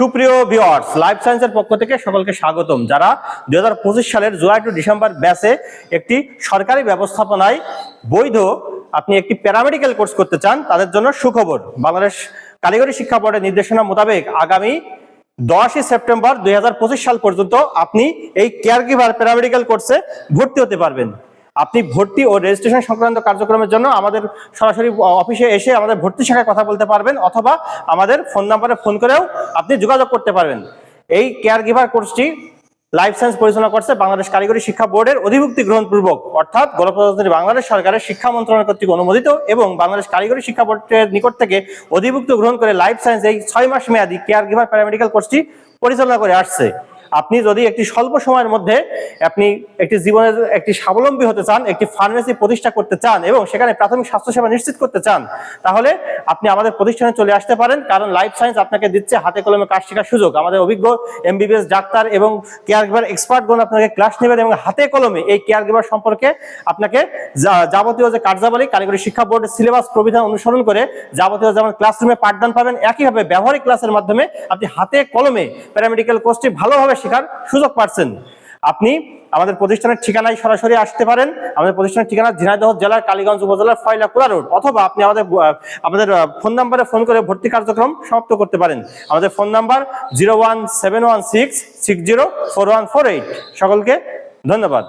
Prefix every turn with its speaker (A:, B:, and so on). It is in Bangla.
A: সুপ্রিয় ভিউয়ার্স লাইফ সায়েন্সের পক্ষ থেকে সকলকে স্বাগতম। যারা দু হাজার পঁচিশ সালের জুলাই টু ডিসেম্বর ব্যাচে একটি সরকারি ব্যবস্থাপনায় বৈধ আপনি একটি প্যারামেডিক্যাল কোর্স করতে চান, তাদের জন্য সুখবর। বাংলাদেশ কারিগরি শিক্ষা বোর্ডের নির্দেশনা মোতাবেক আগামী দশই সেপ্টেম্বর দুই হাজার পঁচিশ সাল পর্যন্ত আপনি এই কেয়ার গিভার প্যারামেডিক্যাল কোর্সে ভর্তি হতে পারবেন। আপনি ভর্তি ও রেজিস্ট্রেশন সংক্রান্ত কার্যক্রমের জন্য আমাদের সরাসরি অফিসে এসে আমাদের ভর্তি শাখায় কথা বলতে পারবেন অথবা আমাদের ফোন নাম্বারে ফোন করেও আপনি যোগাযোগ করতে পারবেন। এই কেয়ার গিভার কোর্সটি লাইফ সায়েন্স পরিচালনা করছে বাংলাদেশ কারিগরি শিক্ষা বোর্ডের অধিভুক্তি গ্রহণপূর্বক, অর্থাৎ গণপ্রজাতন্ত্রী বাংলাদেশ সরকারের শিক্ষা মন্ত্রণালয় কর্তৃক অনুমোদিত এবং বাংলাদেশ কারিগরি শিক্ষা বোর্ডের নিকট থেকে অধিভুক্ত গ্রহণ করে লাইফ সায়েন্স এই ছয় মাস মেয়াদী কেয়ার গিভার প্যারামেডিক্যাল কোর্সটি পরিচালনা করে আসছে। আপনি যদি একটি স্বল্প সময়ের মধ্যে আপনি একটি জীবনের একটি স্বাবলম্বী হতে চান, একটি ফার্মেসি প্রতিষ্ঠা করতে চান এবং সেখানে প্রাথমিক স্বাস্থ্যসেবা নিশ্চিত করতে চান, তাহলে আপনি আমাদের প্রতিষ্ঠানে চলে আসতে পারেন, কারণ লাইফ সায়েন্স আপনাকে দিচ্ছে হাতে কলমে কাজ শেখার সুযোগ। আমাদের অভিজ্ঞ এমবিবিএস ডাক্তার এবং কেয়ার গিভার এক্সপার্টগণ আপনাকে ক্লাস নেবেন এবং হাতে কলমে এই কেয়ার গিভার সম্পর্কে আপনাকে যাবতীয় যে কার্যাবলী, কারিগরি শিক্ষা বোর্ডের সিলেবাস প্রবিধান অনুসরণ করে যাবতীয় যেমন ক্লাসরুমে পাঠদান পাবেন, একইভাবে ব্যবহারিক ক্লাসের মাধ্যমে আপনি হাতে কলমে প্যারামেডিক্যাল কোর্সটি ভালোভাবে শেখার সুযোগ পাচ্ছেন। আপনি আমাদের প্রতিষ্ঠানের ঠিকানায় সরাসরি আসতে পারেন। আমাদের প্রতিষ্ঠানের ঠিকানা ঝিনাইদহ জেলার কালীগঞ্জ উপজেলার ফয়লাকুড়া রোড অথবা আপনি আমাদের আমাদের ফোন নাম্বারে ফোন করে ভর্তি কার্যক্রম সমাপ্ত করতে পারেন। আমাদের phone number zero one seven one six six zero four one four সকলকে ধন্যবাদ।